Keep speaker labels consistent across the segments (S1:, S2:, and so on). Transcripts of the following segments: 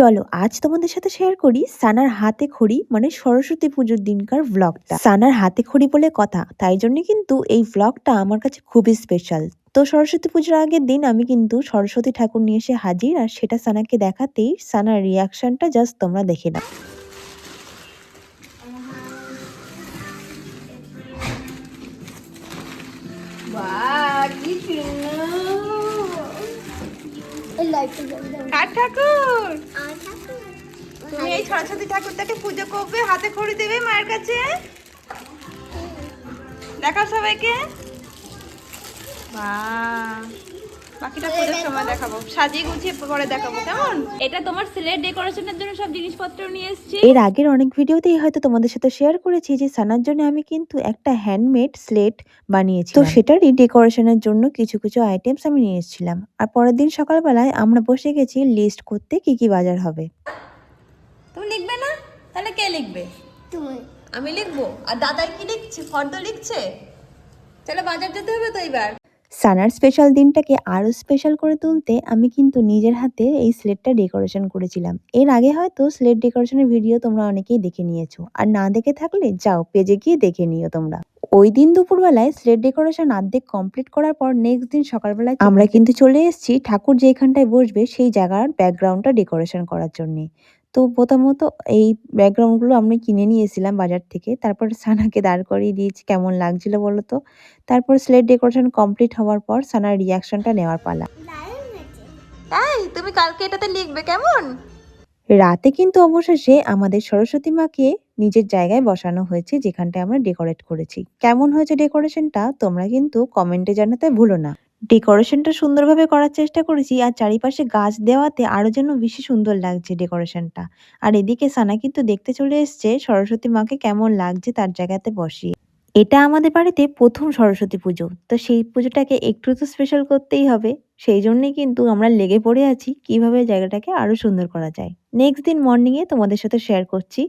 S1: চলো, আজ তোমাদের সাথে শেয়ার করি সানার হাতে খড়ি মানে সরস্বতী পুজোর দিনকার ভ্লগটা সানার হাতে খড়ি বলে কথা, তাই জন্য কিন্তু এই ভ্লগটা আমার কাছে খুবই স্পেশাল তো সরস্বতী পুজোর আগের দিন আমি কিন্তু সরস্বতী ঠাকুর নিয়ে এসে হাজির, আর সেটা সানাকে দেখাতেই সানার রিয়াকশনটা জাস্ট তোমরা দেখে নাও।
S2: কি
S3: আর ঠাকুর?
S2: তুমি এই সরস্বতী ঠাকুরটাকে পুজো করবে হাতে খড়ি দেবে মায়ের কাছে? দেখাও সবাইকে। বাহ। বাকিটা পুজোর সময় দেখাবো। সাজিয়ে গুছিয়ে পরে দেখাবো কেমন? এটা তোমার সিলেট ডেকোরেশনের জন্য সব জিনিসপত্র নিয়ে এসেছি।
S1: এর আগের অনেক ভিডিওতেই হয়তো তোমাদের সাথে শেয়ার করেছি যে সানার জন্য আমি কিন্তু একটা হ্যান্ডমেড স্লেট বানিয়েছি তো সেটারই ডেকোরেশনের জন্য কিছু কিছু আইটেমস আমি নিয়ে এসেছিলাম। আর পরের দিন সকালবেলায় আমরা বসে গেছি লিস্ট করতে কি কি বাজার হবে।
S2: তুমি লিখবে না? তাহলে কে লিখবে?
S3: তুমি।
S2: আমি লিখব? আর দাদাই কি লিখছে? ফর্দ লিখছে? চলো বাজার যেতে হবে তো এবার?
S1: সানার স্পেশাল দিনটাকে আরও স্পেশাল করে তুলতে আমি কিন্তু নিজের হাতে এই স্লেটটা ডেকোরেশন করেছিলাম। এর আগে হয়তো স্লেট ডেকোরেশনের ভিডিও তোমরা অনেকেই দেখে নিয়েছো। আর না দেখে থাকলে যাও পেজে গিয়ে দেখে নিও তোমরা। ওই দিন দুপুরবেলায় স্লেট ডেকোরেশন আর্ধেক কমপ্লিট করার পর নেক্সট দিন সকালবেলায় আমরা কিন্তু চলে এসেছি ঠাকুর যেখানটায় বসবে সেই জায়গার ব্যাকগ্রাউন্ডটা ডেকোরেশন করার জন্যে। তো প্রথমত এই ব্যাকগ্রাউন্ডগুলো আমরা কিনে নিয়ে এসেছিলাম বাজার থেকে। তারপর সানাকে দাঁড় করিয়ে দিয়েছি কেমন লাগছিল বলো তো? তারপর স্লেট ডেকোরেশন কমপ্লিট হওয়ার পর সানার রিয়াকশনটা নেওয়ার পালা।
S2: তাই তুমি কালকে এটাতে লিখবে কেমন?
S1: রাতে কিন্তু অবশেষে আমাদের সরস্বতী মাকে নিজের জায়গায় বসানো হয়েছে যেখানটায় আমরা ডেকোরেট করেছি। কেমন হয়েছে ডেকোরেশনটা তোমরা কিন্তু কমেন্টে জানাতে ভুলো না। ডেকোরেশনটা সুন্দরভাবে করার চেষ্টা করেছি আর চারিপাশে গাছ দেওয়াতে আরও যেন বেশি সুন্দর লাগছে ডেকোরেশনটা। আর এদিকে সানা কিন্তু দেখতে চলে এসছে সরস্বতী মাকে কেমন লাগছে তার জায়গাতে বসিয়ে। এটা আমাদের বাড়িতে প্রথম সরস্বতী পুজো, তো সেই পুজোটাকে একটু তো স্পেশাল করতেই হবে। সেই জন্যই কিন্তু আমরা লেগে পড়ে আছি কীভাবে জায়গাটাকে আরও সুন্দর করা যায়। নেক্সট দিন মর্নিংয়ে তোমাদের সাথে শেয়ার করছি।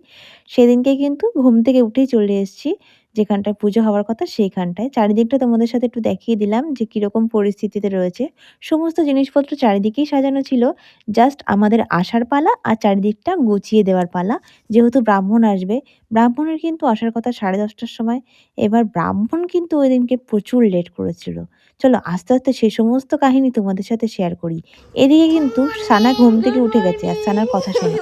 S1: সেদিনকে কিন্তু ঘুম থেকে উঠেই চলে এসেছি। যেখানটায় পুজো হওয়ার কথা সেইখানটায়। চারিদিকটা তোমাদের সাথে একটু দেখিয়ে দিলাম যে কীরকম পরিস্থিতিতে রয়েছে। সমস্ত জিনিসপত্র চারিদিকেই সাজানো ছিল। জাস্ট আমাদের আসার পালা আর চারিদিকটা গুছিয়ে দেওয়ার পালা। যেহেতু ব্রাহ্মণ আসবে, ব্রাহ্মণের কিন্তু আসার কথা সাড়ে দশটার সময়। এবার ব্রাহ্মণ কিন্তু ওই দিনকে প্রচুর লেট করেছিল। চলো আস্তে আস্তে সে সমস্ত কাহিনী তোমাদের সাথে শেয়ার করি। এদিকে কিন্তু সানা ঘুম থেকে উঠে গেছে, আর সানার কথা শোনো।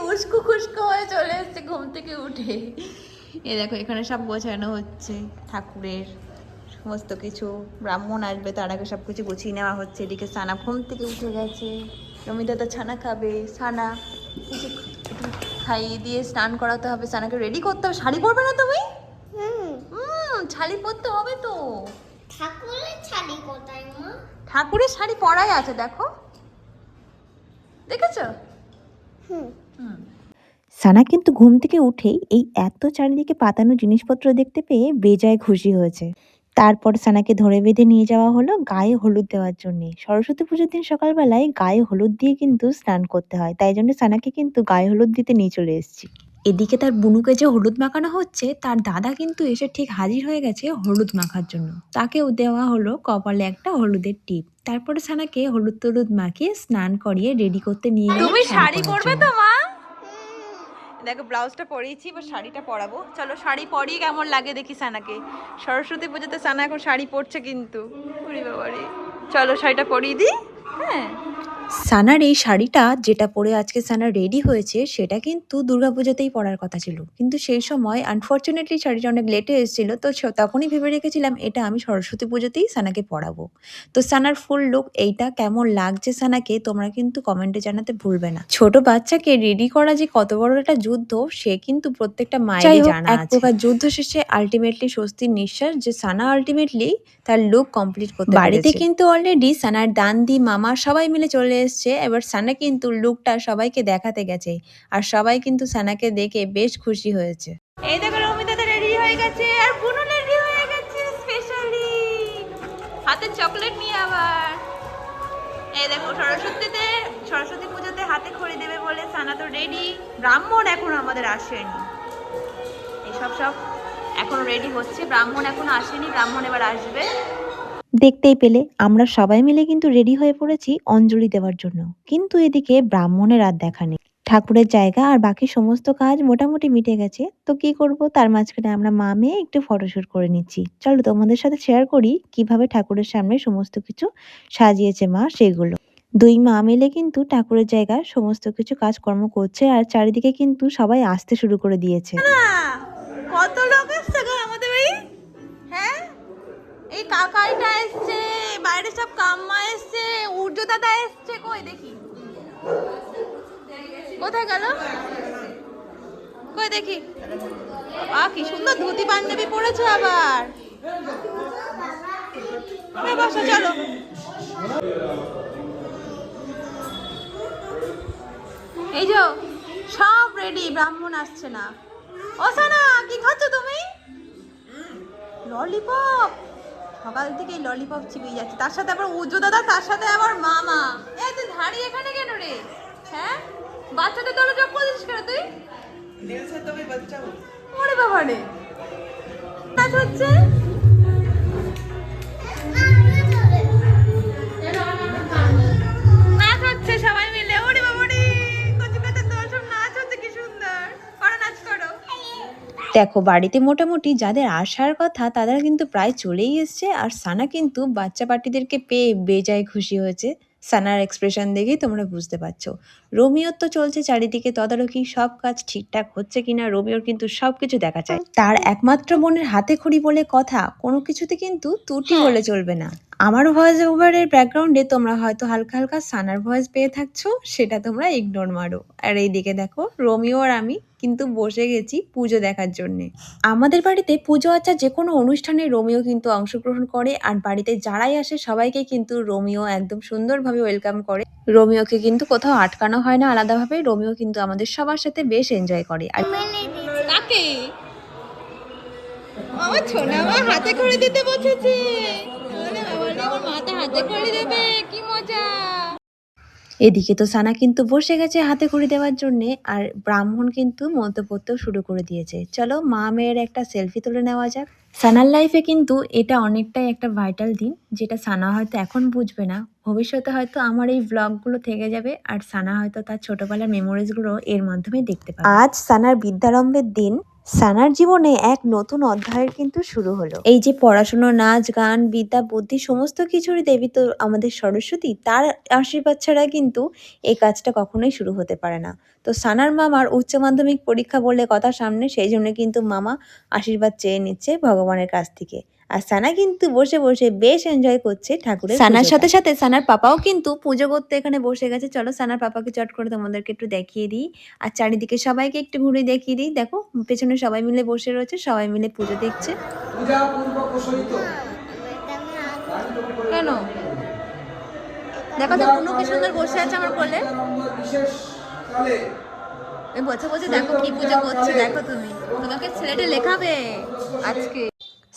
S2: হয়ে চলে এসছে ঘুম থেকে উঠে। এ দেখো এখানে সব গোছানো হচ্ছে ঠাকুরের সমস্ত কিছু। ব্রাহ্মণ আসবে তার আগে সব কিছু গুছিয়ে নেওয়া হচ্ছে। এদিকে সানা ঘুম থেকে উঠে গেছে। রমিতা তো ছানা খাবে। সানা কিছু খাইয়ে দিয়ে স্নান করাতে হবে। সানাকে রেডি করতে হবে। শাড়ি পরবে না তুমি? শাড়ি পরতে হবে তো।
S3: ঠাকুরের কোথায় মা?
S2: ঠাকুরের শাড়ি পরাই আছে দেখো। দেখেছ?
S3: হুম।
S2: হুম।
S1: সানা কিন্তু ঘুম থেকে উঠেই এই এত চারিদিকে পাতানো জিনিসপত্র দেখতে পেয়ে বেজায় খুশি হয়েছে। তারপর সানাকে ধরে বেঁধে নিয়ে যাওয়া হলো গায়ে হলুদ দেওয়ার জন্য। সরস্বতী পুজোর দিন সকালবেলায় গায়ে হলুদ দিয়ে কিন্তু স্নান করতে হয় তাই জন্য সানাকে কিন্তু গায়ে হলুদ দিতে নিয়ে চলে এসেছি। এদিকে তার বুনুকে যে হলুদ মাখানো হচ্ছে তার দাদা কিন্তু এসে ঠিক হাজির হয়ে গেছে হলুদ মাখার জন্য। তাকেও দেওয়া হলো কপালে একটা হলুদের টিপ। তারপরে সানাকে হলুদ টলুদ মাখিয়ে স্নান করিয়ে রেডি করতে নিয়ে
S2: তুমি শাড়ি পরবে তো মা? দেখো, ব্লাউজটা পরিয়েছি, এবার শাড়িটা পরাবো। চলো, শাড়ি পরিয়ে কেমন লাগে দেখি সানাকে। সরস্বতী পুজোতে সানা এখন শাড়ি পরছে কিন্তু। চলো, শাড়িটা পরিয়ে দিই। হ্যাঁ।
S1: সানার এই শাড়িটা যেটা পরে আজকে সানা রেডি হয়েছে সেটা কিন্তু দুর্গাপুজোতেই পরার কথা ছিল। কিন্তু সেই সময় আনফর্চুনেটলি শাড়িটা অনেক লেটে এসেছিল তো তখনই ভেবে রেখেছিলাম এটা আমি সরস্বতী পুজোতেই সানাকে পরাবো। তো সানার ফুল লুক এইটা কেমন লাগছে সানাকে তোমরা কিন্তু কমেন্টে জানাতে ভুলবে না। ছোট বাচ্চাকে রেডি করা যে কত বড় একটা যুদ্ধ সে কিন্তু প্রত্যেকটা মায়ের জানা এক প্রকার যুদ্ধ শেষে আলটিমেটলি স্বস্তির নিঃশ্বাস যে সানা আলটিমেটলি তার লুক কমপ্লিট করতে বাড়িতে কিন্তু অলরেডি সানার দান্দি মামা সবাই মিলে চলে এসেছে। এবার সানা কিন্তু লুকটা সবাইকে দেখাতে গেছে আর সবাই কিন্তু সানাকে দেখে বেশ খুশি হয়েছে।
S2: এই দেখো রমিতা রেডি হয়ে গেছে আর বুনু রেডি হয়ে গেছে স্পেশালি হাতে চকলেট নিয়ে আবার। এই দেখো সরস্বতীতে, সরস্বতী পুজোতে হাতে খড়ি দেবে বলে সানা তো রেডি ব্রাহ্মণ এখন আমাদের আসেনি। এসব সব এখন রেডি হচ্ছে। ব্রাহ্মণ এখন আসেনি, ব্রাহ্মণ এবার আসবে।
S1: দেখতেই পেলে, আমরা সবাই মিলে কিন্তু রেডি হয়ে পড়েছি অঞ্জলি দেওয়ার জন্য। কিন্তু এদিকে ব্রাহ্মণের আর দেখা নেই। ঠাকুরের জায়গা আর বাকি সমস্ত কাজ মোটামুটি মিটে গেছে। তো কি করব? তার মাঝখানে আমরা মা মেয়ে একটু ফটোশুট করে নিচ্ছি। চলো তোমাদের সাথে শেয়ার করি কীভাবে ঠাকুরের সামনে সমস্ত কিছু সাজিয়েছে মা সেগুলো। দুই মা মিলে কিন্তু ঠাকুরের জায়গায় সমস্ত কিছু কাজকর্ম করছে আর চারিদিকে কিন্তু সবাই আসতে শুরু করে দিয়েছে।
S2: কত এই কাকাইটা এসছে বাইরে সব কাম্মা এসছে উর্জ দাদা এসছে কই দেখি? কোথায় গেল? কই দেখি? আ কি সুন্দর ধুতি পাঞ্জাবি পরেছে আবার। বসো, চলো। এই যে, সব রেডি ব্রাহ্মণ আসছে না। অসানা কি খাচ্ছ তুমি? ললিপপ সকাল থেকে ললিপপ চিবিয়ে যাচ্ছে। তার সাথে আবার উজো দাদা তার সাথে আবার মামা। এই তুই ধাড়ি এখানে কেন রে? হ্যাঁ? বাচ্চাদের দলে জব করেছিস কেন তুই? ওরে বাবা রে কাজ হচ্ছে?
S1: দেখো বাড়িতে মোটামুটি যাদের আসার কথা তারা কিন্তু প্রায় চলেই এসছে আর সানা কিন্তু বাচ্চা পার্টিদেরকে পেয়ে বেজায় খুশি হয়েছে। সানার এক্সপ্রেশন দেখেই তোমরা বুঝতে পারছ। রোমিওর তো চলছে চারিদিকে তদারকি সব কাজ ঠিকঠাক হচ্ছে কিনা রোমিওর কিন্তু সবকিছু দেখা চায় তার একমাত্র বোনের হাতে খড়ি বলে কথা কোনো কিছুতে কিন্তু ত্রুটি বলে চলবে না। আমার ভয়েস ওভারের ব্যাকগ্রাউন্ডে তোমরা হয়তো হালকা হালকা সানার ভয়েস পেয়ে থাকছো সেটা তোমরা ইগনোর মারো। আর এইদিকে দেখো রোমিও আর আমি কিন্তু বসে গেছি পুজো দেখার জন্যে। আমাদের বাড়িতে পুজো আচার যে কোনো অনুষ্ঠানে রোমিও কিন্তু অংশগ্রহণ করে আর বাড়িতে যারাই আসে সবাইকে কিন্তু রোমিও একদম সুন্দরভাবে ওয়েলকাম করে। রোমিওকে কিন্তু কোথাও আটকানো হয় না আলাদাভাবে, রোমিও কিন্তু আমাদের সবার সাথে বেশ এনজয় করে। আর
S2: হাতে করে দিতে বসেছে। মাথা হাতে করে দেবে, কি মজা।
S1: এদিকে তো সানা কিন্তু বসে গেছে হাতে খড়ি দেওয়ার জন্য, আর ব্রাহ্মণ কিন্তু পড়তেও শুরু করে দিয়েছে। চলো মা মেয়ের একটা সেলফি তুলে নেওয়া যাক। সানার লাইফে কিন্তু এটা অনেকটাই একটা ভাইটাল দিন, যেটা সানা হয়তো এখন বুঝবে না। ভবিষ্যতে হয়তো আমার এই ব্লগগুলো থেকে যাবে, আর সানা হয়তো তার ছোটবেলার মেমোরিজগুলো এর মাধ্যমে দেখতে পাবে। আজ সানার বিদ্যারম্ভের দিন সানার জীবনে এক নতুন অধ্যায়ের কিন্তু শুরু হলো। এই যে পড়াশুনো, নাচ, গান, বিদ্যা, বুদ্ধি সমস্ত কিছুরই দেবী তো আমাদের সরস্বতী, তার আশীর্বাদ ছাড়া কিন্তু এই কাজটা কখনোই শুরু হতে পারে না। তো সানার মামার উচ্চ মাধ্যমিক পরীক্ষা বলে কথা সামনে, সেই জন্য কিন্তু মামা আশীর্বাদ চেয়ে নিচ্ছে ভগবানের কাছ থেকে। আর সানা কিন্তু বসে বসে বেশ এনজয় করছে ঠাকুরের সানার সাথে সাথে সানার পাপাও কিন্তু পুজো করতে এখানে বসে গেছে। চলো সানার পাপাকে চট করে তোমাদেরকে একটু দেখিয়ে দিই। আর চারিদিকে সবাইকে একটু ঘুরে দেখিয়ে দিই। দেখো পেছনে সবাই মিলে বসে রয়েছে সবাই মিলে পুজো দেখছে।
S2: কেন? দেখো তো কোনো কি সুন্দর বসে আছে আমার কোলে?
S4: বিশেষ
S2: বসে বসে দেখো কি পুজো করছে। দেখো তুমি। তোমাকে ছেলেটা লেখাবে আজকে।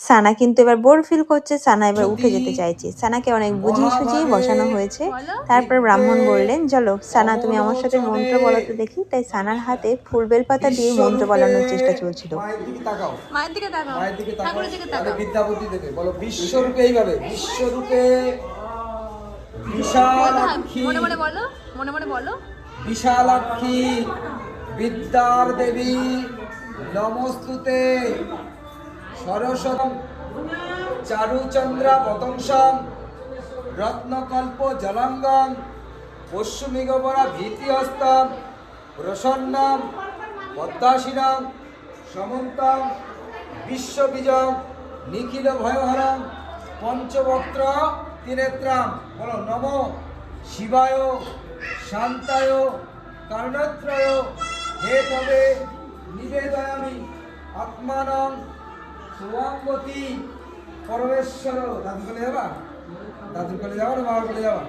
S1: সানা কিন্তু এবার বোর ফিল করছে সানা এবার উঠে যেতে চাইছে। সানাকে অনেক বুঝিয়ে সুঝিয়ে বসানো হয়েছে। তারপর ব্রাহ্মণ বললেন চলো সানা তুমি আমার সাথে মন্ত্র বলাতে দেখি। তাই সানার হাতে ফুল বেলপাতা দিয়ে মন্ত্র বলানোর চেষ্টা চলছিল।
S4: মায়ের দিকে তাকাও।
S2: মায়ের দিকে তাকাও।
S4: মায়ের দিকে তাকাও।
S2: ঠাকুরের দিকে তাকাও।
S4: বিদ্যা বুদ্ধি বলো বিশ্বরূপে এইভাবে বিশ্বরূপে বিশালাক্ষী।
S2: মনে মনে বলো মনে মনে বলো।
S4: বিশালাক্ষী বিদ্যার দেবী নমস্তুতে। সরস্বতম, চারুচন্দ্রা পতংসম, রত্নকল্প জলাঙ্গম পশ্চিমিগবরা ভীতিহস্তম, প্রসন্নম, পদ্মাসীনম, সমন্তম, বিশ্ববীজম নিখিল ভয়হরম পঞ্চবক্ত্র ত্রিনেত্রাম বলো, নম শিবায়, শান্তায়, কারণত্রয়। হে তবে নিবেদয়ামি আত্মানং সোয়াঙ্গতি পরমেশ্বর। দাদু কলে যাবা? দাদু কলে যাবা না বাবার কলে যাবা?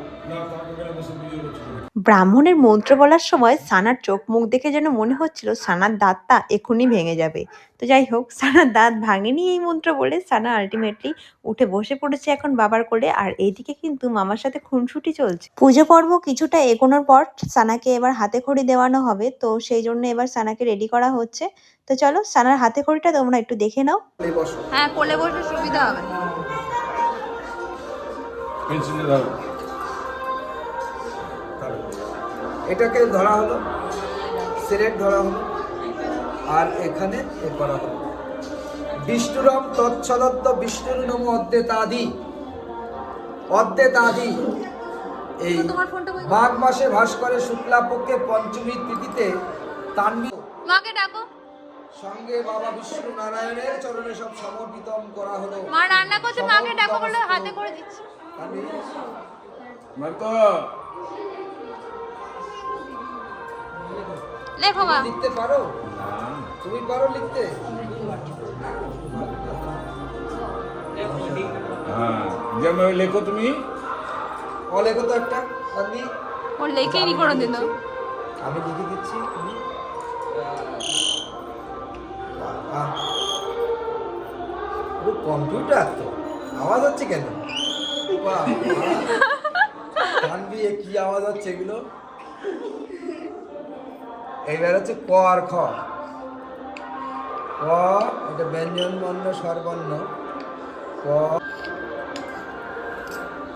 S1: ব্রাহ্মণের মন্ত্র বলার সময় সানার চোখ মুখ দেখে যেন মনে হচ্ছিল সানার দাঁতটা এখনই ভেঙে যাবে। তো যাই হোক সানার দাঁত ভাঙেনি এই মন্ত্র বলে সানা আলটিমেটলি উঠে বসে পড়েছে এখন বাবার কোলে আর এইদিকে কিন্তু মামার সাথে খুনসুটি চলছে। পুজো পর্ব কিছুটা এগোনোর পর সানাকে এবার হাতে খড়ি দেওয়ানো হবে। তো সেই জন্য এবার সানাকে রেডি করা হচ্ছে। তো চলো সানার হাতে খড়িটা তোমরা একটু দেখে নাও।
S2: হ্যাঁ কোলে বসে সুবিধা হবে।
S5: পেন্সিলে
S4: এটাকে ধরা হলো সেরেট ধরা হলো আর এখানে এ করা হলো। বিষ্ণুরম তৎসদত্ত বিষ্ণুর নম অদ্যেতাদি অদ্যেতাদি এই
S2: তোমার ফোনটা কই?
S4: মাঘ মাসে ভাস করে শুক্লাপক্ষে পঞ্চমী তিথিতে তান্বী
S2: মাকে ডাকো।
S4: সঙ্গে বাবা বিষ্ণু নারায়ণের চরণে সব সমর্পিত করা হলো।
S2: মা রান্না করছে মাকে ডাকো বলে হাতে করে দিচ্ছি।
S4: আমি
S2: লেখো মা।
S4: লিখতে পারো? তুমি পারো লিখতে?
S5: হ্যাঁ যেমন লেখো তুমি।
S4: ও লেখো তো একটা। আমি
S2: ওর লেখেই নি করে দিল
S4: আমি লিখে দিচ্ছি তুমি কম্পিউটার তো। আওয়াজ হচ্ছে কেন? বাহ, কানবি এ কি আওয়াজ হচ্ছে এগুলো? এইবার হচ্ছে ক আর খ। ক এটা ব্যঞ্জন বর্ণ স্বরবর্ণ। ক।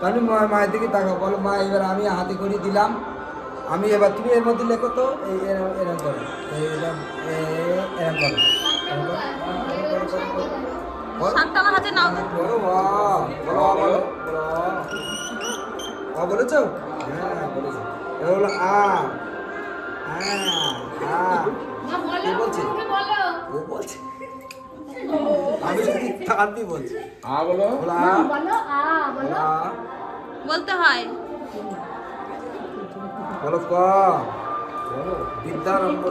S4: তাহলে মায়ের দিকে তাকাও বলো মা এবার আমি হাতে করে দিলাম। আমি এবার তুমি এর মধ্যে লেখো তো এই এরম এরম করো। এরম এ- এরম করো। বলেছ? হ্যাঁ বলেছ। এবার বলো আ।
S2: বলতে হয়।
S4: বলো ক? বিদ্যারম্ভ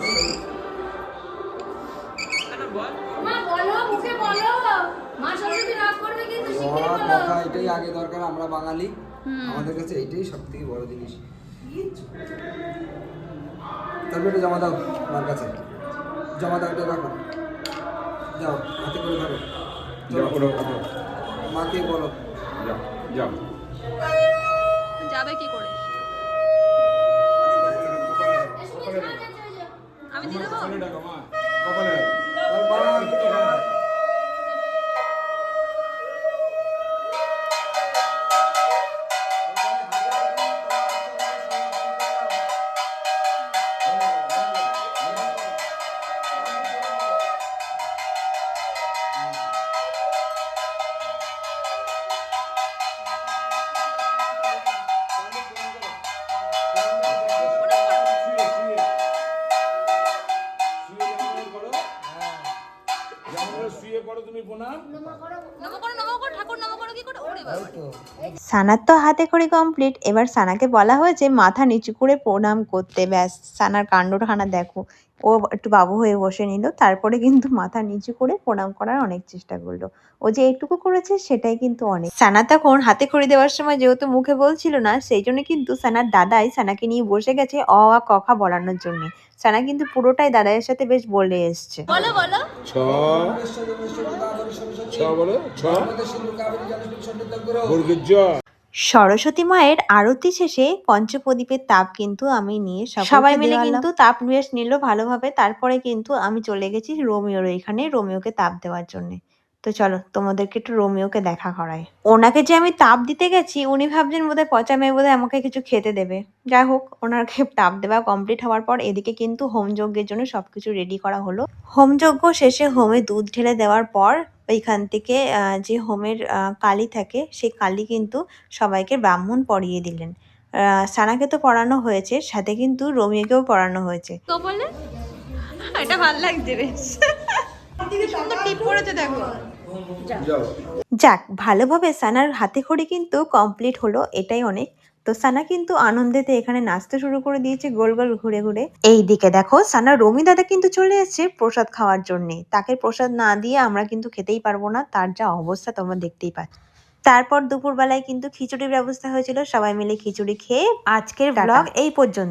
S4: কথা এটাই আগে দরকার আমরা বাঙালি। আমাদের কাছে এইটাই সব থেকে বড় জিনিস। তারপরে এটা জমা দাও আমার কাছে। জমা দাও এটা রাখো। যাও হাতে করে ধরো। মাকে বলো।
S5: যাও যাও।
S2: যাবে কি করে? আমি দিয়ে দেবো?
S1: সানার তো হাতে করে কমপ্লিট এবার সানাকে বলা হয়েছে মাথা নিচু করে প্রণাম করতে। ব্যাস, সানার কাণ্ডখানা দেখো। ও একটু বাবু হয়ে বসে নিল। তারপরে কিন্তু মাথা নিচু করে প্রণাম করার অনেক চেষ্টা করল। ও যে এইটুকু করেছে সেটাই কিন্তু অনেক। সানা তখন হাতে খড়ি দেওয়ার সময় যেহেতু মুখে বলছিল না সেই জন্য কিন্তু সানার দাদাই সানাকে নিয়ে বসে গেছে অ আ কথা বলানোর জন্য। সানা কিন্তু পুরোটাই দাদাইয়ের সাথে বেশ বলে এসছে।
S2: বলো বলো।
S5: ছ। ছ বলো ছ।
S1: সরস্বতী মায়ের আরতি শেষে পঞ্চপ্রদীপের তাপ কিন্তু আমি নিয়ে সবাই মিলে কিন্তু তাপ নিয়ে নিল ভালোভাবে। তারপরে কিন্তু আমি চলে গেছি রোমিওর এখানে রোমিওকে তাপ দেওয়ার জন্য। তো চলো, তোমাদেরকে একটু রোমিওকে দেখা করাই। ওনাকে যে আমি তাপ দিতে গেছি, উনি ভাবছেন বোধহয় পচা মেয়ে বোধহয় আমাকে কিছু খেতে দেবে। যাই হোক, ওনাকে তাপ দেওয়া কমপ্লিট হওয়ার পর এদিকে কিন্তু হোম যজ্ঞের জন্য সবকিছু রেডি করা হলো। হোম যজ্ঞ শেষে হোমে দুধ ঢেলে দেওয়ার পর ওইখান থেকে যে হোমের কালি থাকে, সেই কালি কিন্তু সবাইকে ব্রাহ্মণ পরিয়ে দিলেন। সানাকে তো পড়ানো হয়েছে, সাথে কিন্তু রোমিওকেও পড়ানো হয়েছে।
S2: তো বলে, এটা ভালো লাগছে বেশ। সুন্দর টিপ পড়েছে দেখো।
S1: যাক ভালোভাবে সানার হাতে খড়ি কিন্তু কমপ্লিট হলো এটাই অনেক। তো সানা কিন্তু আনন্দেতে এখানে নাচতে শুরু করে দিয়েছে গোল গোল ঘুরে ঘুরে। এই দিকে দেখো সানা রমি দাদা কিন্তু চলে এসেছে প্রসাদ খাওয়ার জন্য। তাকে প্রসাদ না দিয়ে আমরা কিন্তু খেতেই পারব না তার যা অবস্থা তোমরা দেখতেই পাচ্ছ। তারপর দুপুরবেলায় কিন্তু খিচুড়ির ব্যবস্থা হয়েছিল সবাই মিলে খিচুড়ি খেয়ে আজকের ব্লগ এই পর্যন্ত।